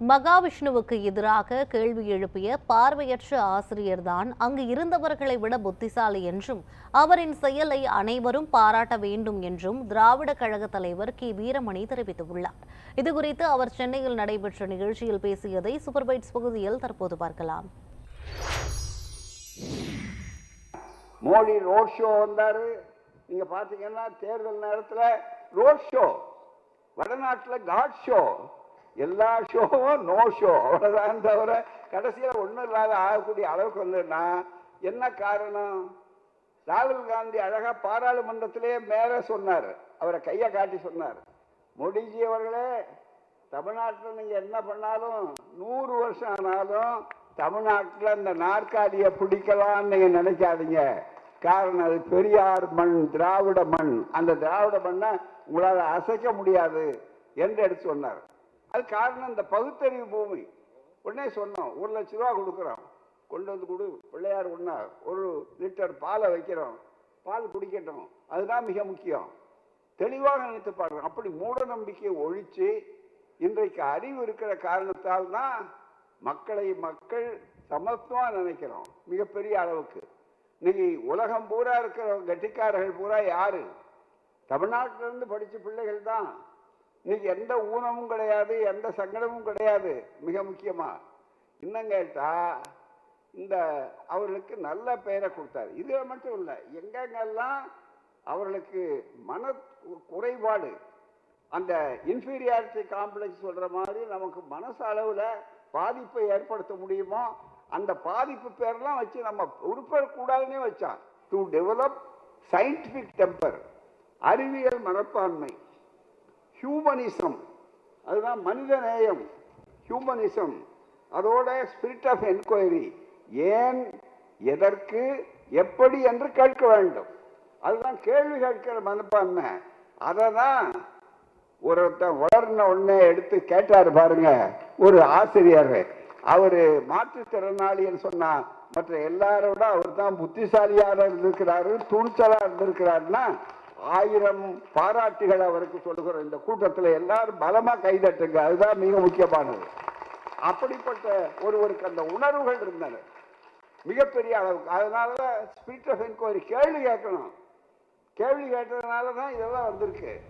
மகாவிஷ்ணுவுக்கு எதிராக கேள்வி எழுப்பிய பார்வையற்ற ஆசிரியர்தான் அங்கு இருந்தவர்களை விட புத்திசாலி என்றும் அவரின் செயலை அனைவரும் பாராட்ட வேண்டும் என்றும் திராவிட கழக தலைவர் கி. வீரமணி தெரிவித்துள்ளார். இதுகுறித்து அவர் சென்னையில் நடைபெற்ற நிகழ்ச்சியில் பேசியதை சூப்பர்பைட்ஸ் பகுதியில் தற்போது பார்க்கலாம். மோடி ரோட் ஷோ வந்தாரு. நீங்க பாத்தீங்கன்னா தேர்தல் நேரத்தில் ரோட் ஷோ வடநாட்டில் காட் ஷோ. எல்லா ஷோவும் நோ ஷோ அவ்வளோதான் தவிர கடைசியில் ஒன்றும் இல்லாத ஆகக்கூடிய அளவுக்கு வந்ததுன்னா என்ன காரணம்? ராகுல் காந்தி அழகாக பாராளுமன்றத்திலே மேலே சொன்னார். அவரை கையை காட்டி சொன்னார். மோடிஜி அவர்களே தமிழ்நாட்டில் நீங்கள் என்ன பண்ணாலும் நூறு வருஷம் ஆனாலும் தமிழ்நாட்டில் அந்த நாற்காலியை பிடிக்கலாம்னு நீங்கள் நினைக்காதீங்க. காரணம் அது பெரியார் மண் திராவிட மண். அந்த திராவிட மண்ணை உங்களால் அசைக்க முடியாது என்று எடுத்து சொன்னார். அது காரணம் இந்த பகுத்தறிவு பூமி. உடனே சொன்னோம் ஒரு லட்ச ரூபா கொடுக்குறோம். கொண்டு வந்து கொடு பிள்ளையார் ஒன்றா ஒரு லிட்டர் பாலை வைக்கிறோம். பால் குடிக்கட்டும். அதுதான் மிக முக்கியம். தெளிவாக நினைத்து பாருங்க அப்படி மூட நம்பிக்கையை ஒழிச்சு இன்றைக்கு அறிவு இருக்கிற காரணத்தால் தான் மக்களை மக்கள் சமத்துவமா நினைக்கிறோம் மிகப்பெரிய அளவுக்கு. இன்னைக்கு உலகம் பூரா இருக்கிற கெட்டிக்காரர்கள் பூரா யாரு? தமிழ்நாட்டிலிருந்து படித்த பிள்ளைகள் தான். இன்னைக்கு எந்த ஊனமும் கிடையாது எந்த சங்கடமும் கிடையாது. மிக முக்கியமாக இன்னும் கேட்டால் இந்த அவர்களுக்கு நல்ல பெயரை கொடுத்தாரு. இது மட்டும் இல்லை எங்கெங்கெல்லாம் அவர்களுக்கு மன குறைபாடு அந்த இன்ஃபீரியாரிட்டி காம்ப்ளெக்ஸ் சொல்கிற மாதிரி நமக்கு மனசு அளவில் பாதிப்பை ஏற்படுத்த முடியுமோ அந்த பாதிப்பு பேரெல்லாம் வச்சு நம்ம உருப்படக்கூடாதுன்னே வச்சான் டு டெவலப் சயின்டிஃபிக் டெம்பர் அறிவியல் மனப்பான்மை. ஹியூமனிசம் அதுதான் மனித நேயம். ஹியூமனிசம் அதோட ஸ்பிரிட் ஆஃப் என்கொயரி ஏன் எதற்கு எப்படி என்று கேட்க வேண்டும். அதுதான் கேள்வி கேட்கிற மனப்பான்மை அதை தான் ஒருத்தன் வளர்ன உடனே எடுத்து கேட்டார் பாருங்க ஒரு ஆசிரியர். அவர் மாற்றுத்திறனாளின்னு சொன்னா மற்ற எல்லாரோட அவர் தான் புத்திசாலியாக இருந்திருக்கிறாரு துணிச்சலாக இருந்திருக்கிறாருன்னா ஆயிரம் பாராட்டுகள் அவருக்கு சொல்லுகிறோம் இந்த கூட்டத்தில் எல்லாரும் பலமா கைதட்டுங்க. அதுதான் மிக முக்கியமானது. அப்படிப்பட்ட ஒருவருக்கு அந்த உணர்வுகள் இருந்தன. மிகப்பெரிய அளவுக்கு. அதனால ஸ்பிரிட் ஆஃப் என்கொயரி கேள்வி கேட்கணும். கேள்வி கேட்டதுனால தான் இதெல்லாம் வந்திருக்கு.